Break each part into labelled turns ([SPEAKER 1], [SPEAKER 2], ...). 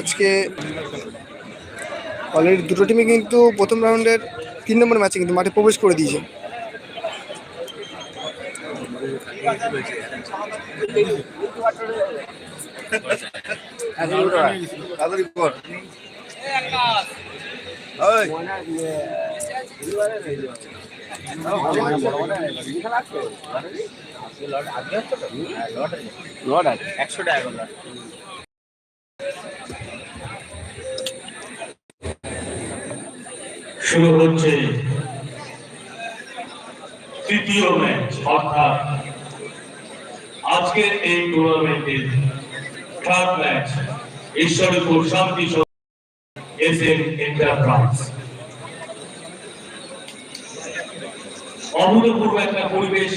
[SPEAKER 1] আজকে অলরেডি দুটো টিমই কিন্তু প্রথম রাউন্ডের তিন নম্বর ম্যাচে কিন্তু মাঠে প্রবেশ করে দিয়েছে।
[SPEAKER 2] একশো টাকা
[SPEAKER 3] শুরু হচ্ছে তৃতীয় ম্যাচ অর্থাৎ আজকের এই টুর্নামেন্টের থার্ড ম্যাচ ঈশ্বরপুর শান্তি এস এম এন্টারপ্রাইজ অভূতপূর্ব একটা পরিবেশ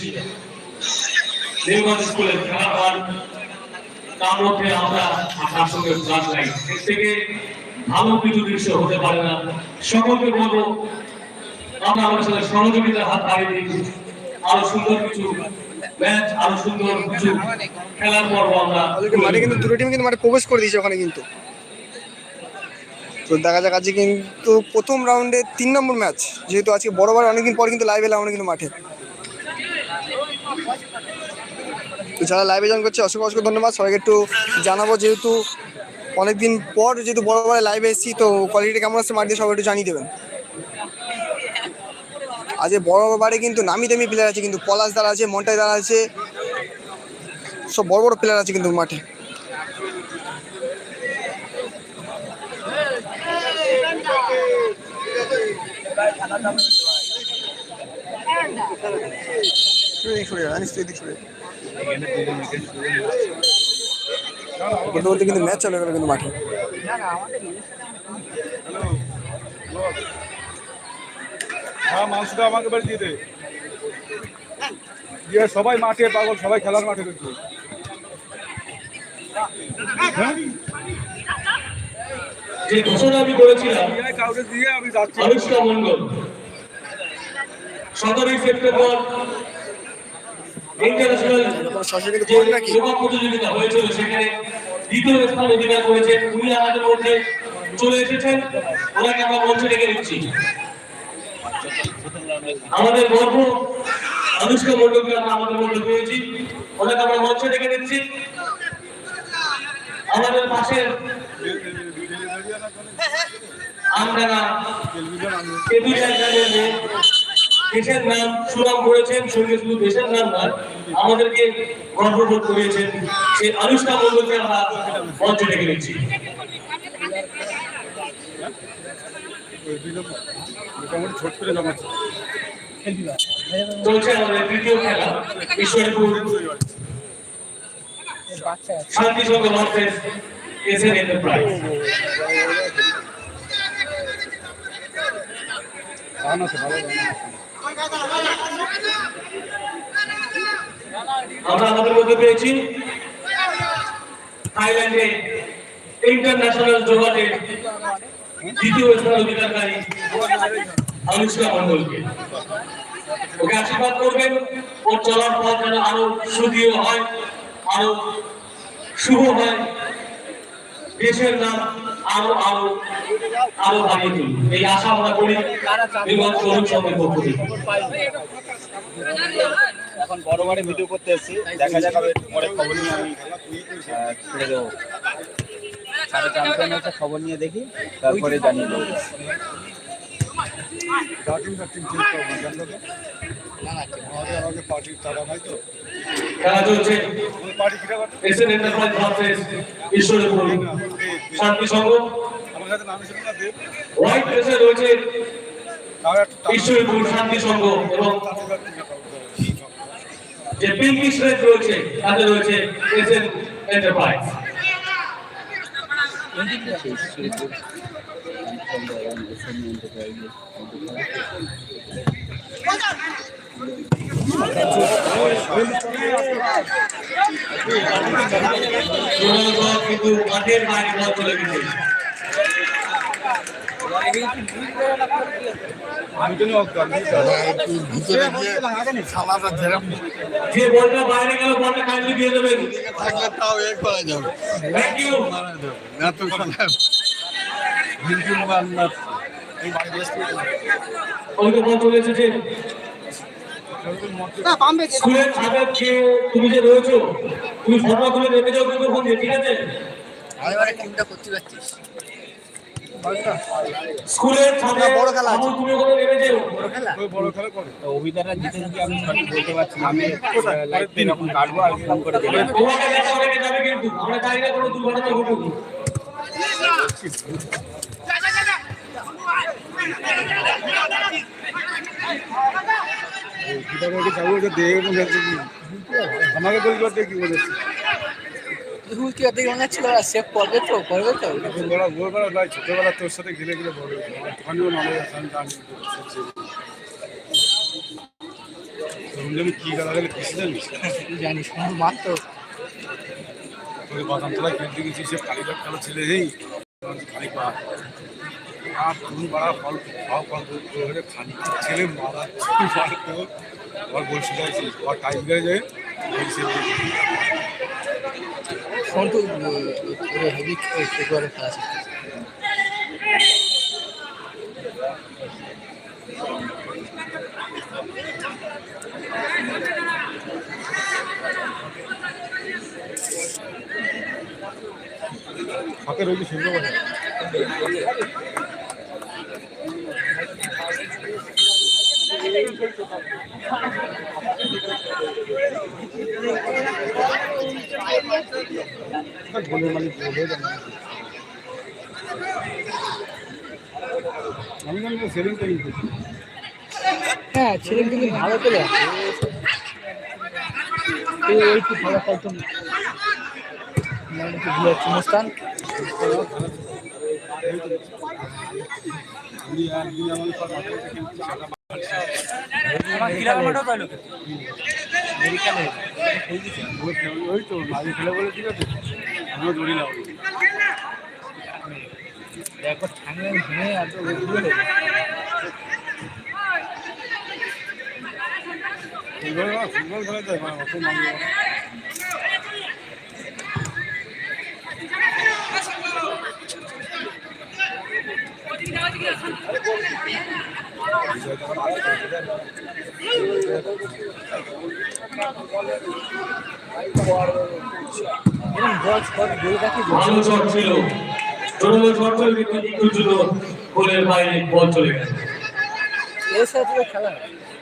[SPEAKER 3] নির্মাণ স্কুলের খেলা মাঠ তার মধ্যে আমরা আপনার সঙ্গে লাইটের থেকে ভালো কিছু দৃশ্য হতে পারে না। সকলকে বলব আমরা আমাদের সাথে সহযোগিতার হাত বাড়িয়ে দিই। আরও সুন্দর কিছু আমরা
[SPEAKER 1] মাঠে কিন্তু দুটো টিম কিন্তু মাঠে প্রবেশ করে দিয়েছে ওখানে কিন্তু। তো দেখা যাক কিন্তু প্রথম রাউন্ডে তিন নম্বর ম্যাচ যেহেতু আজকে অনেকদিন পর কিন্তু এলাম আমরা কিন্তু মাঠে। যারা লাইভে করছে ধন্যবাদ। সবাইকে একটু জানাব যেহেতু অনেকদিন পর যেহেতু বড় বড় লাইভে এসেছি, তো কোয়ালিটি কেমন আছে মাঠ দিয়ে সবাই একটু জানিয়ে দেবেন। আজকে বড় বাড়ি কিন্তু নামি দামি প্লেয়ার আছে, কিন্তু পলাশ দ্বারা আছে, মন্টাই দ্বারা আছে। সব বড় বড় প্লেয়ার আছে কিন্তু মাঠে। সরে সরে যা। বলতে কিন্তু ম্যাচ চলে গেল কিন্তু মাঠে।
[SPEAKER 4] হ্যাঁ মাংসটা আমাকে বাড়ি দিয়ে দে। দিয়ে সবাই মাঠে পাগল সবাই খেলার মাঠে কিন্তু
[SPEAKER 3] যে ঘোষণা আমি করেছিলাম
[SPEAKER 4] কাউকে দিয়ে আমি যাচ্ছি।
[SPEAKER 3] অনুষ্কা মন্ডল সতেরোই সেপ্টেম্বর ইন্টারন্যাশনাল
[SPEAKER 1] সরাসরি কিন্তু
[SPEAKER 3] যে
[SPEAKER 1] করবে নাকি
[SPEAKER 3] যোগা প্রতিযোগিতা হয়েছিল সেখানে দ্বিতীয় স্থান অধিকার করেছেন উনি আমাদের মধ্যে চলে এসেছেন। ওনাকে আমরা মঞ্চে রেখে দিচ্ছি আমাদের গর্ব অনুষ্কা মন্ডলকে আমরা আমাদের মধ্যে পেয়েছি ওনাকে আমরা মঞ্চে রেখে দিচ্ছি আমাদের পাশের আমরা টেবিলিয়া গ্রামের মেয়ে দেশের নাম সুনাম করেছেন, সঙ্গে শুধু দেশের নাম নয়, আমাদেরকে গর্ববোধ করিয়েছেন সেই আনুষ্ঠান মন্ডলকে আমরা মঞ্চে
[SPEAKER 4] করে জমাচ্ছে
[SPEAKER 3] চলছে আমাদের তৃতীয় খেলা, ঈশ্বরপুর। শান্তি
[SPEAKER 4] ভালো।
[SPEAKER 3] আমরা আমাদের মধ্যে পেয়েছি। থাইল্যান্ডে ইন্টারন্যাশনাল যোগাতে দ্বিতীয় স্থান অধিকারকারী অনুষ্কা মন্ডলকে ওকে আশীর্বাদ করবেন। ওর চলার পথ যেন আরও সুদীয় হয়, আরও শুভ হয়। দেশের নাম আরও আরও আরও বাড়িয়ে তুলুন। এই আশা আমরা করি বিমান তরুণ সঙ্গের পক্ষ থেকে।
[SPEAKER 2] এখন বড় বড় ভিডিও করতে এসেছি। দেখা যাক আমি পরে খবর নিয়ে আমি ছেড়ে দেবো। সাড়ে চ্যাম্পিয়ন হচ্ছে খবর নিয়ে দেখি তারপরে জানিয়ে দেবো।
[SPEAKER 4] জানলো তো আমাদের পার্টির তারা নাই তো।
[SPEAKER 3] খেলা চলছে। SN enterprise versus Ishwarpur. Shanti Sangha white ড্রেসে রয়েছে ঈশ্বরপুর শান্তি সংঘ এবং যে পিঙ্কিশ রয়েছে, তাতে রয়েছে এসএন এন্টারপ্রাইজ কিন্তু মাঠের বাইরে বল চলে গেছে যে বলটা বাইরে গেল বলটা কাইন্ডলি দিয়ে দেবেন
[SPEAKER 4] থাকলে তাও এ করা যাবে
[SPEAKER 3] থ্যাংক ইউ
[SPEAKER 4] না তো শোনা বিলকুল বান্না এই বাড়ি বসতে
[SPEAKER 3] ওইকে বল চলে এসেছে স্কুলের ছাদের যে তুমি যে রয়েছো তুমি ফটো তুলে রেখে যাও কিন্তু ফোন ঠিক আছে? স্কুলের ছাদে
[SPEAKER 1] বড় খেলা আছে।
[SPEAKER 3] তুমি ওখানে নেমে যেও
[SPEAKER 4] ওই বড় খেলা করে।
[SPEAKER 2] তো অভিজ্ঞতা জিতে কি আমি সঠিক বলতে পারছি আমি লাইফ এরকম কাটবো আর ফোন করে দেবো
[SPEAKER 3] তোমাকে দেখা রেখে যাবে কিন্তু। আমরা চাই না কোনো দুর্ঘটনা ঘটুক।
[SPEAKER 4] কিতাব ওকে যাব ওকে দেখে মনে হচ্ছে কি আমাকে বলতে পারতে কি
[SPEAKER 5] মনে তো
[SPEAKER 4] ছোটবেলা তোর সাথে ঘিরে ঘিরে বড় আমি কি গালা গেলে কিছু জানিস
[SPEAKER 5] জানিস মাত্র
[SPEAKER 4] তোর বাদামতলা খেলতে গেছি সে কালীঘাট খেলা ছেলে হেই খালি পা আর তুমি বাড়া ফল খাও ফল ছেলে মারা আর টাইম গেলে যায় বলছি
[SPEAKER 5] সন্টু হেভি ফুটবলের খেলা শিখতেছে
[SPEAKER 4] হাতে রয়েছে সুন্দর কথা গোলের মালিক বলে দেন আমি জানি সেভিং করি
[SPEAKER 5] হ্যাঁ ছেলে কিন্তু ভালো পেলে এই কি ভালো খেলতো মানে অনুষ্ঠান
[SPEAKER 4] আমি একদিন আমার ওই তো মাঝে খেলে বলে ঠিক আছে আমিও দৌড়ি লাভ
[SPEAKER 5] একবার ঠান্ডা ভেঙে আর
[SPEAKER 4] ফুটবল ফুটবল খেলা যায় মানে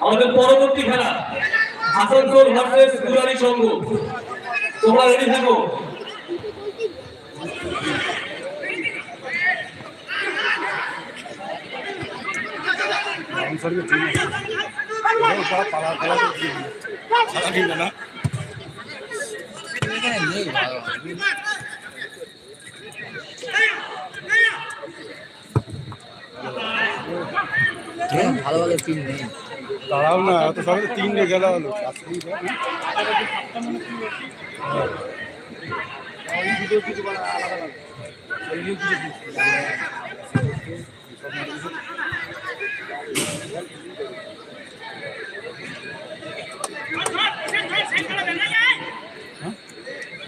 [SPEAKER 3] আমাদের পরবর্তী খেলা আসানসোল ভার্সেস কুরারি সংঘ। তোমরা রেডি থাকো?
[SPEAKER 4] পালা খেলা না
[SPEAKER 5] ভালো ভালো টিম নেই
[SPEAKER 4] দাঁড়াও না এত সবাই তো তিনটে খেলা হলো আজকেই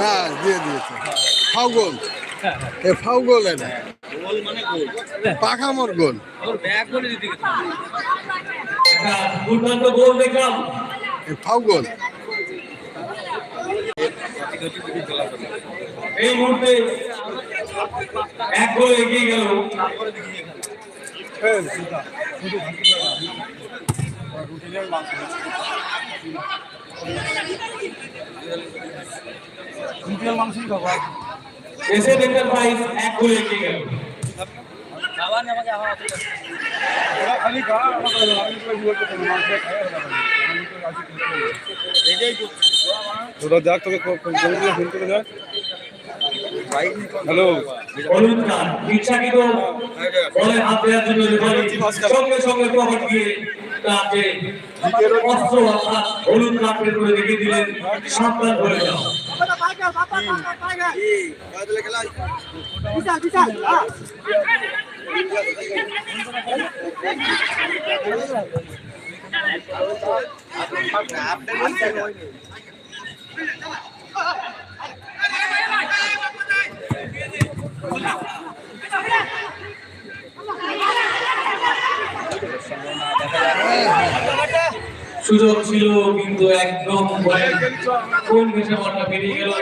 [SPEAKER 1] না দিয়ে দিয়েছে। ফাউ গোল। এ ফাউ গোল এটা। পাখামোর গোল।
[SPEAKER 3] একটা দুর্দান্ত গোল দেখলাম
[SPEAKER 1] এ ফাউ গোল।
[SPEAKER 3] এই মুহূর্তে এক গোল এগিয়ে গেল।
[SPEAKER 4] খাব আর
[SPEAKER 3] এসএন এন্টারপ্রাইজ এক গোলে এগিয়ে গেল।
[SPEAKER 4] খালি গা আমাকে আমি তো তোরা তোকে ফোন করে হ্যালো
[SPEAKER 3] হলুদ কার্ড ইচ্ছাকৃত বলে হাত দেওয়ার জন্য সঙ্গে সঙ্গে তাকে অস্ত্র অর্থাৎ হলুদ কার্ড করে দেখিয়ে দিলেন। সাবধান করে দাও। সুযোগ ছিল, কিন্তু একদম কোন ঘেসে বলটা গেল?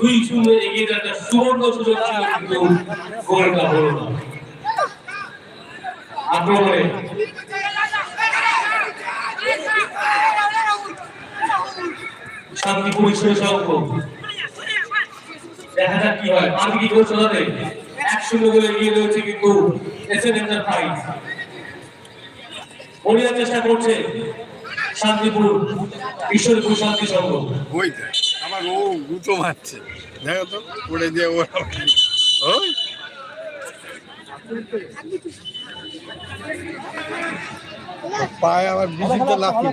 [SPEAKER 3] দুই শূন্য এগিয়ে সুবর্ণ সুযোগ ছিল, কিন্তু হলো না। আক্রমণে দেখা যাক কি হয়। আমি কি করছ তাদের এক শূন্য গোলে এগিয়ে রয়েছে কিন্তু এন্টারপ্রাইজ বলিয়ার চেষ্টা করছে শান্তিপুর ঈশ্বরপুর শান্তি সংঘ।
[SPEAKER 4] ওই আমার ও গুতো মারছে। দেখো তো পড়ে দিয়ে ও ওই পায়ে আবার বিচিত্র লাফি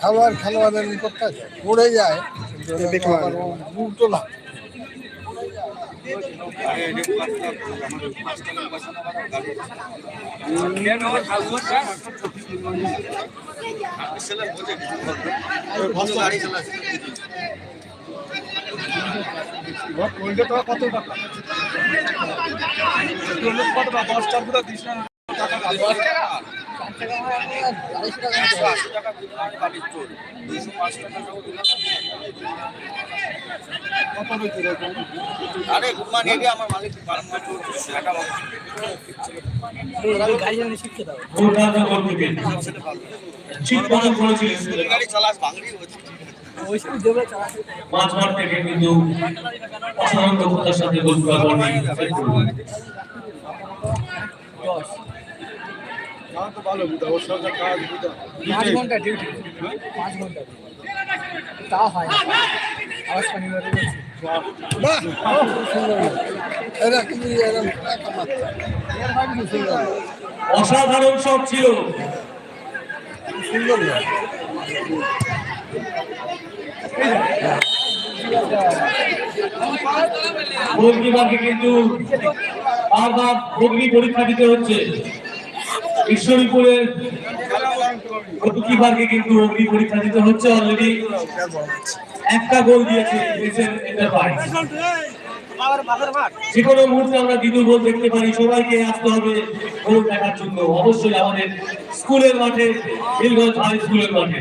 [SPEAKER 4] খাবার খেলোয়াড়ের নিকটটা যায় পড়ে যায়। কিন্তু
[SPEAKER 1] দেখলাম।
[SPEAKER 4] লাফ কত টাকা কত টাকা দশ টাকা দিস না
[SPEAKER 5] গাড়ি চালানো শিখতে দাও
[SPEAKER 3] দুর্দান্ত গোলকিপিং ঠিক মতন করেছিলেন
[SPEAKER 5] ওই সময়
[SPEAKER 3] মাঝ মাঠ থেকে কিন্তু অসাধারণ দক্ষতার সাথে গোল
[SPEAKER 5] পাঁচ ঘণ্টা ডিউটি পাঁচ ঘণ্টা তা হয়
[SPEAKER 3] অসাধারণ সব ছিল।
[SPEAKER 4] সুন্দর না?
[SPEAKER 3] গোলকিপারকে কিন্তু বারবার অগ্নি পরীক্ষা দিতে হচ্ছে। ঈশ্বরীপুরের গোলকিপারকে কিন্তু অগ্নি পরীক্ষা দিতে হচ্ছে অলরেডি একটা গোল দিয়েছে এন্টারপ্রাইজ যে কোনো মুহূর্তে আমরা দ্বিতীয় গোল দেখতে পারি, সবাইকে আসতে হবে গোল দেখার জন্য। অবশ্যই আমাদের স্কুলের মাঠে, নীলগঞ্জ হাই স্কুলের মাঠে।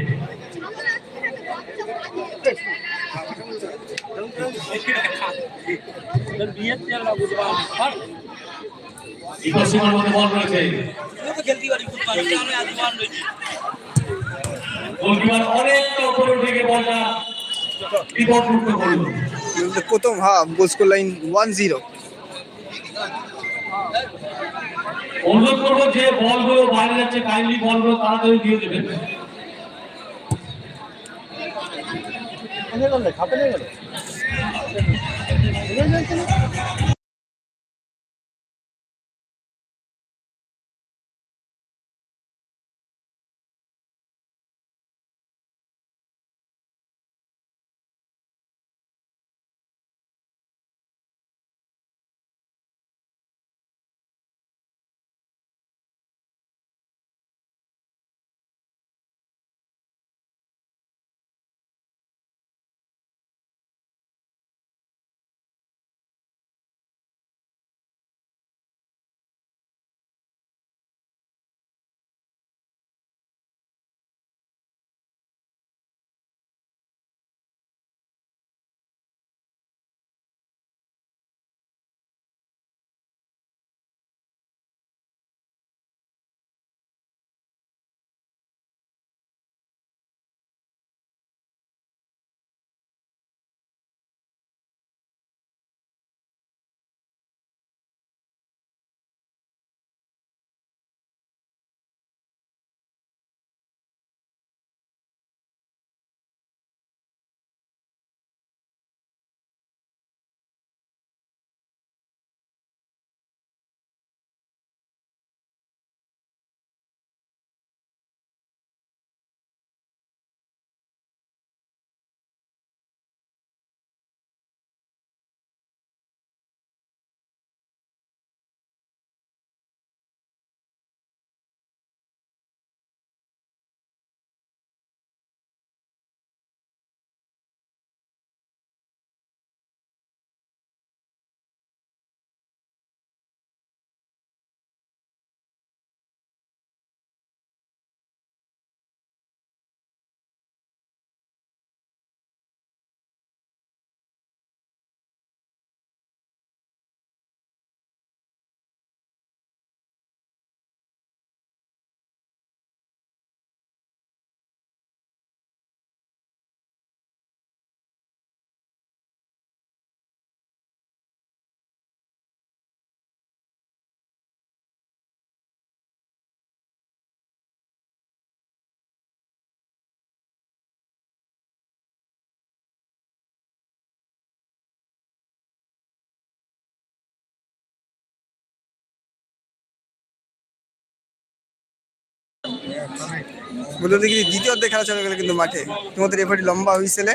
[SPEAKER 3] অনেকটা উপরে গিয়ে বলটা
[SPEAKER 1] half goal score line one zero
[SPEAKER 3] অনুরোধ করব যে বলগুলো বাইরে যাচ্ছে কাইন্ডলি বলগুলো তাড়াতাড়ি দিয়ে দেবেন।
[SPEAKER 4] খাতে নিয়ে গেল।
[SPEAKER 1] বলতে দেখি দ্বিতীয় অর্ধে খেলা চলে গেল কিন্তু মাঠে। তোমাদের রেফারি লম্বা হুইসেলে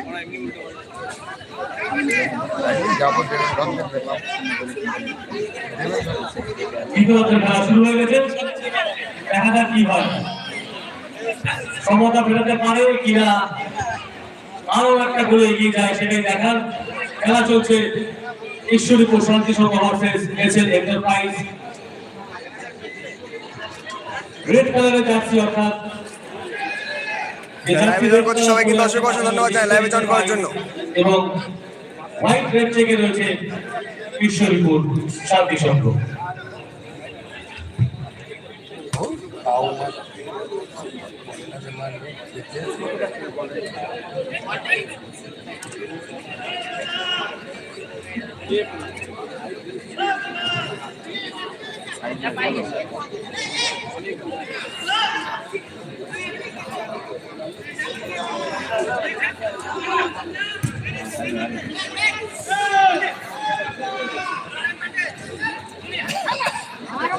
[SPEAKER 3] দ্বিতীয়ত খেলা শুরু হয়ে দেখা পারে কিনা? আরও একটা এগিয়ে দেখার। খেলা চলছে। Ishwaripur Shanti Sangha versus SL enterprise red কালারের জার্সি অর্থাৎ
[SPEAKER 1] সবাইকে দর্শক অসংখ্য ধন্যবাদ জানাই লাইভে জয়েন করার জন্য।
[SPEAKER 3] এবং হোয়াইট রেড চেকে রয়েছে ঈশ্বরীপুর শান্তি সংঘ।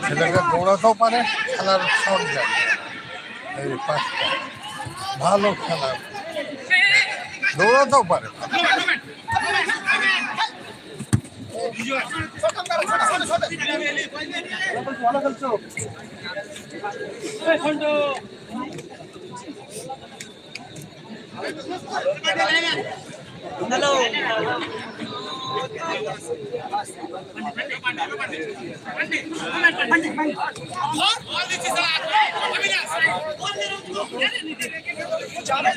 [SPEAKER 6] ছেলেটা দৌড়াতেও পারে খেলার জানে এই পাঁচটা। ভালো খেলা। দৌড়াতেও পারে। హలో చాలా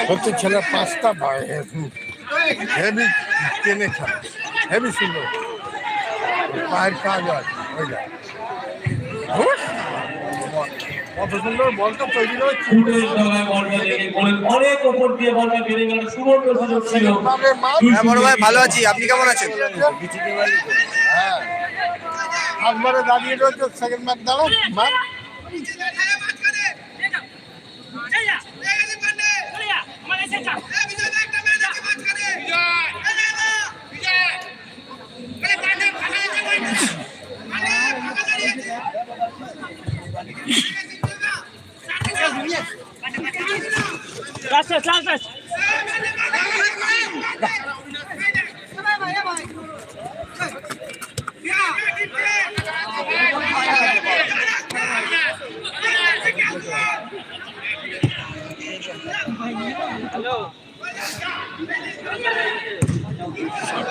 [SPEAKER 6] সত্যি ছেলে পাঁচটা হেভি টেনে খেলা হেভি সুন্দর পায়ের কাজ আছে ওই যা। কত সুন্দর বলটা তৈরি হয়েছে।
[SPEAKER 3] ফুটের জায়গায় বলটা লেগে বলেন অনেক ওপর দিয়ে বলটা বেড়ে গেল সুবর্ণ সুযোগ ছিল।
[SPEAKER 6] মা
[SPEAKER 1] হ্যাঁ বড় ভাই ভালো আছি। আপনি কেমন আছেন?
[SPEAKER 6] হ্যাঁ। একবারে দাঁড়িয়ে রয়েছে সেকেন্ড ম্যাচ দাঁড়ো মা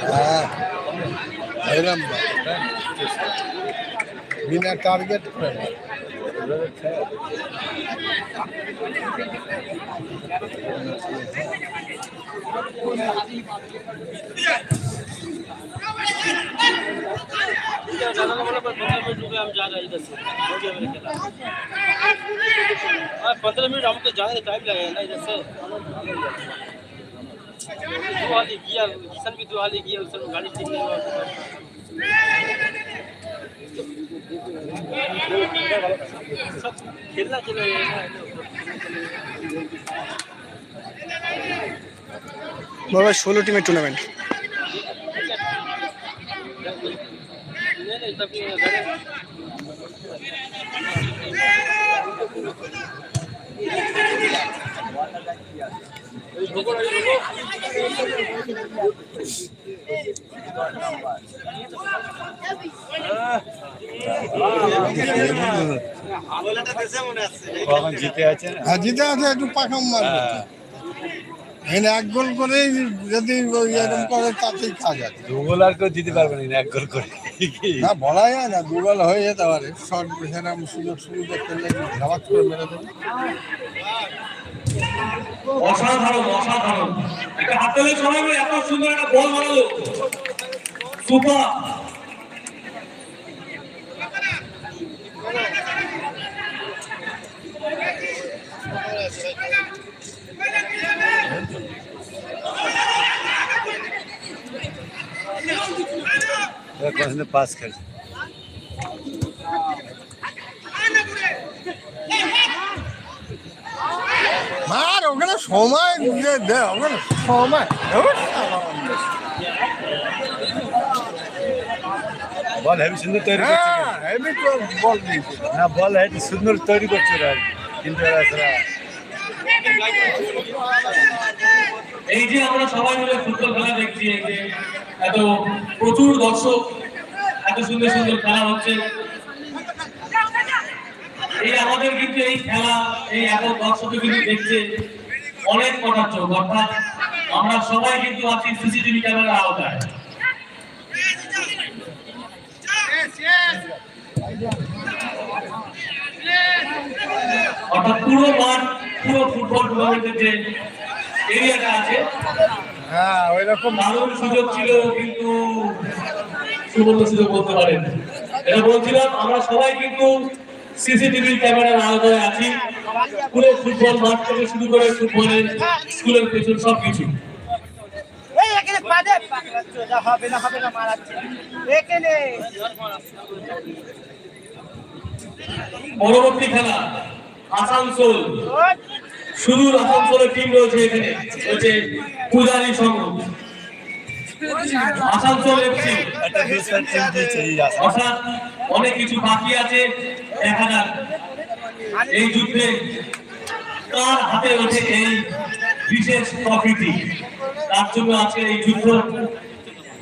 [SPEAKER 6] হ্যাঁ এরম বিনা টার্গেট করে না।
[SPEAKER 7] पंद्रह मिनट हमको जाने टाइम लगेगा ना इधर से। दो हाली किया किशन भी दो हाली किया गाड़ी ठीक नहीं हुआ।
[SPEAKER 1] বাবা ষোলো টিমের টুর্নামেন্ট
[SPEAKER 6] হ্যাঁ, জিতে আছে একটু পাখাম এখানে এক গোল করে যদি এরকম করে তাতেই কাজ আছে।
[SPEAKER 2] দু আর কেউ দিতে পারবে না এক গোল করে।
[SPEAKER 6] না বলা যায় না দু হয়ে যেতে পারে। শর্ট সেরকম সুযোগ সুবিধা করলে
[SPEAKER 3] অসাধারণ অসাধারণ। একটা হাতে সবাই এত সুন্দর একটা বল মারালো। সুপার।
[SPEAKER 2] ওরা কখনো পাস খেলে
[SPEAKER 6] আর ওখানে সময় যে দে ওখানে সময়।
[SPEAKER 4] বল হেভি সুন্দর তৈরি
[SPEAKER 6] হ্যাঁ, হেভি তো বল
[SPEAKER 4] না বল হেভি সুন্দর তৈরি করছে ওরা কিন্তু
[SPEAKER 3] এই যে আমরা সবাই মিলে ফুটবল খেলা দেখছি এত প্রচুর দর্শক সুন্দর সুন্দর খেলা হচ্ছে। এই আমাদের কিন্তু এই খেলা এই এত দর্শক কিন্তু দেখছে অনেক কটার চোখ অর্থাৎ আমরা সবাই কিন্তু আছি সিসিটিভি ক্যামেরার আওতায়। অর্থাৎ পুরো মাঠ পুরো ফুটবল টুর্নামেন্টের যে এরিয়াটা আছে
[SPEAKER 6] হ্যাঁ ওই রকম
[SPEAKER 3] দারুণ সুযোগ ছিল কিন্তু সুবর্ণ সুযোগ বলতে পারেন। এটা বলছিলাম আমরা সবাই কিন্তু সিসিটিভি ক্যামেরার আওতায় আছি। পুরো ফুটবল মাঠ থেকে শুরু করে ফুটবলের স্কুলের পেছন সবকিছু।
[SPEAKER 5] হবে না হবে না মারাচ্ছে। এখানে।
[SPEAKER 3] পরবর্তী খেলা আসানসোল। সুদূর আসানসোলের টিম রয়েছে এখানে রয়েছে পূজারী সংঘ। আসানসোল এফসি। অর্থাৎ অনেক কিছু বাকি আছে দেখা যাক এই যুদ্ধে কার হাতে রয়েছে এই বিশেষ ট্রফিটি তার জন্য আজকে এই যুদ্ধ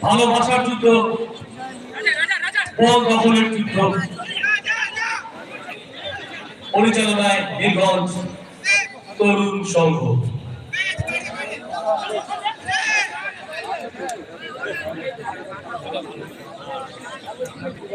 [SPEAKER 3] ভালোবাসার যুদ্ধ বল দখলের যুদ্ধ। পরিচালনায় নীলগঞ্জ তরুণ সংঘ।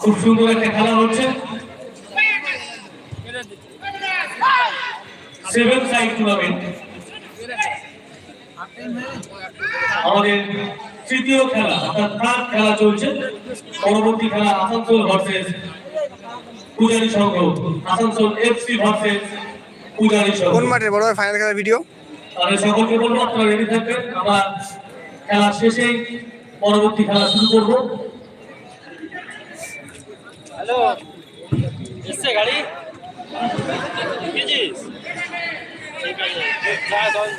[SPEAKER 3] খুব সুন্দর একটা খেলা হচ্ছে। সেভেন সাইড টুর্নামেন্ট আমাদের তৃতীয় খেলা, অর্থাৎ থার্ড খেলা চলছে। পরবর্তী খেলা আসানসোল ভার্সেস পূজারী সংঘ আসানসোল এফসি ভার্সেস পূজারী সংঘ।
[SPEAKER 1] কোন মাঠে বড় ফাইনাল খেলার ভিডিও
[SPEAKER 3] তাহলে সকলকে বলব আপনারা রেডি থাকবেন। আমরা খেলা শেষে পরবর্তী খেলা শুরু করব।
[SPEAKER 7] হ্যালো। এসছে গাড়ি? বুঝেছিস ঠিক আছে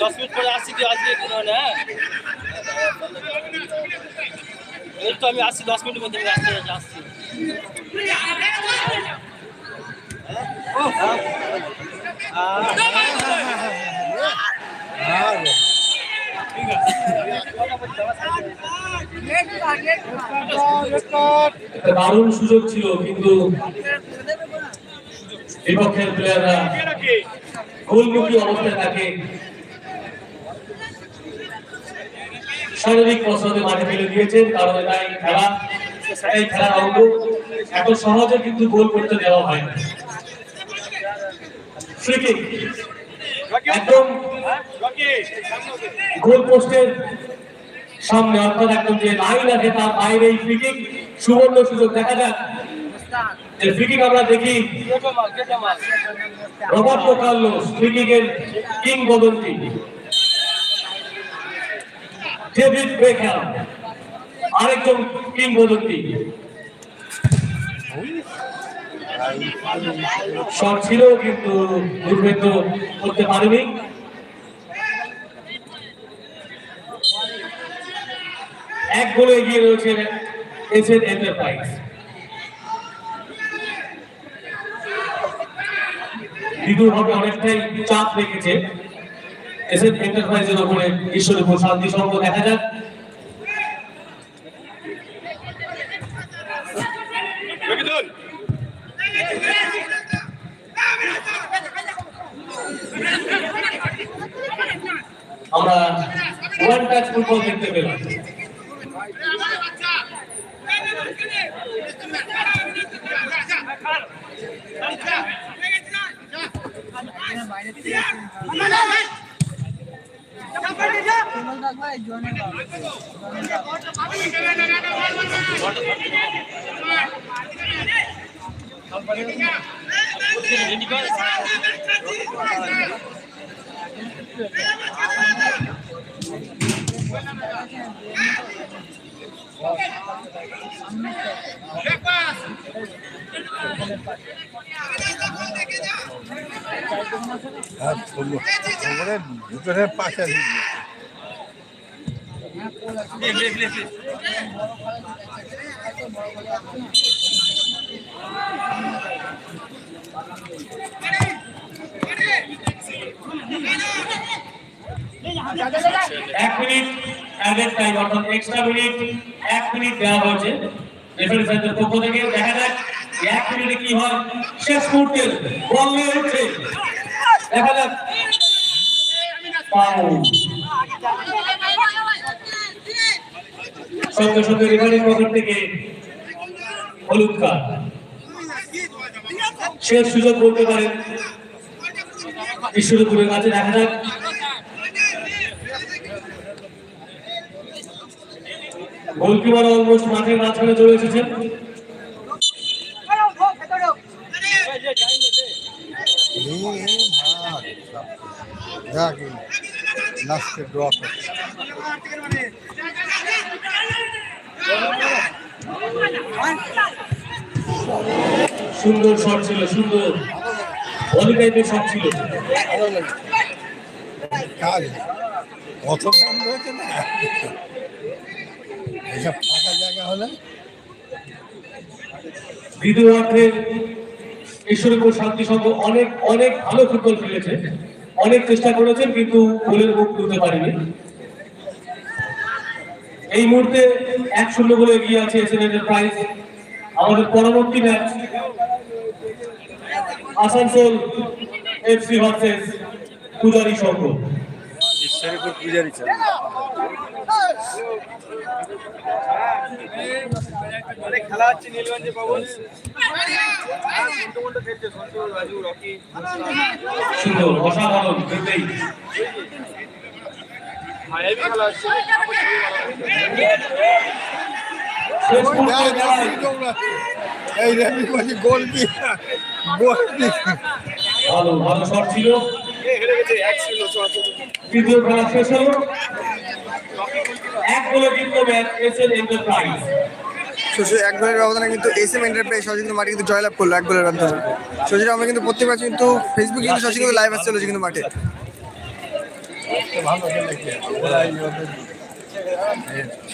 [SPEAKER 7] দশ- মিনিট পরে আসছি তুই আসবি একটু নাহলে, হ্যাঁ? এই তো আমি আসছি দশ মিনিটের মধ্যে আসছি আসছি।
[SPEAKER 3] দারুণ সুযোগ ছিল, কিন্তু বিপক্ষের প্লেয়াররা অবস্থায় থাকে শারীরিক কসরতে মাঠে ফেলে দিয়েছেন, কারণ খেলা। এই খেলার অঙ্গ। এত সহজে কিন্তু গোল করতে দেওয়া হয় না। ফ্রি কিক একদম গোল পোস্টের সামনে, অর্থাৎ একদম যে লাইন আছে তার বাইরে এই ফ্রি কিক সুবর্ণ সুযোগ, দেখা যাক। আমরা দেখি। কিংবদন্তি। আরেকজন কিংবদন্তি। শট ছিল কিন্তু দুর্ভেদ্য করতে পারেনি। এক গোলে এগিয়ে রয়েছে এস এসএন এন্টারপ্রাইজ বিদুরভাবে অনেকটাই চাপ রেখেছে। এস এসএন এন্টারপ্রাইজের উপরে ঈশ্বরপুর শান্তি সংঘ দেখা যাক। আমরা ওয়ান টাচ ফুটবল দেখতে পেলাম
[SPEAKER 5] বাইরে থেকে
[SPEAKER 6] ভিতরে পাশে দিবি।
[SPEAKER 3] এক মিনিট অ্যাডেড টাইম অর্থাৎ এক্সট্রা মিনিট এক মিনিট দেওয়া হয়েছে। রেফারি সাহেবের পক্ষ থেকে দেখা যাক এক মিনিটে কি হয়। শেষ মুহূর্তে বল নিয়ে উঠছে। দেখা যাক। সঙ্গে সঙ্গে রেফারির পক্ষ থেকে হলুদ কার্ড শেষ সুযোগ বলতে পারেন। ঈশ্বরপুরের কাছে দেখা যাক। গোলকিপার অলমোস্ট মাঠের মাঝখানে চলে এসেছেন। সুন্দর শট ছিল, সুন্দর। ভলি টাইপের শট ছিল।
[SPEAKER 6] কাজ। রয়েছে না? এইসব ফাঁকা জায়গা হলে
[SPEAKER 3] দ্বিতীয় অর্ধে শান্তি সংঘ অনেক অনেক ভালো ফুটবল খেলেছে। অনেক চেষ্টা করেছেন কিন্তু গোলের মুখ তুলতে পারেনি। এই মুহূর্তে এক শূন্য গোলে এগিয়ে আছে এসএন এন্টারপ্রাইজ আমাদের পরবর্তী ম্যাচ আসানসোল এফসি ভার্সেস পূজারি সংঘ।
[SPEAKER 2] ঈশ্বরীপুর পূজারি চলে খেলা হচ্ছে নীলগঞ্জে পাবন খেলছে সন্তু রাজু রকি।
[SPEAKER 3] সুন্দর অসাধারণ দেখতেই
[SPEAKER 2] খেলা হচ্ছে।
[SPEAKER 6] এই বলছি গোল কি গোল কি
[SPEAKER 3] ভালো ভালো শট ছিল।
[SPEAKER 2] এক ছিল
[SPEAKER 3] তৃতীয় খেলা শেষ হলো। এক গোলে জিতল ম্যাচ এসএন এন্টারপ্রাইজ
[SPEAKER 1] শেষে এক গোলের ব্যবধানে কিন্তু এস এম এন্টারপ্রাইজ কিন্তু মাঠে কিন্তু জয়লাভ করল এক গোলের ব্যবধানে সহজে আমরা কিন্তু প্রত্যেক ম্যাচ কিন্তু ফেসবুকে কিন্তু সহজে কিন্তু লাইভ আসতে চলেছে কিন্তু মাঠে।
[SPEAKER 6] ভালো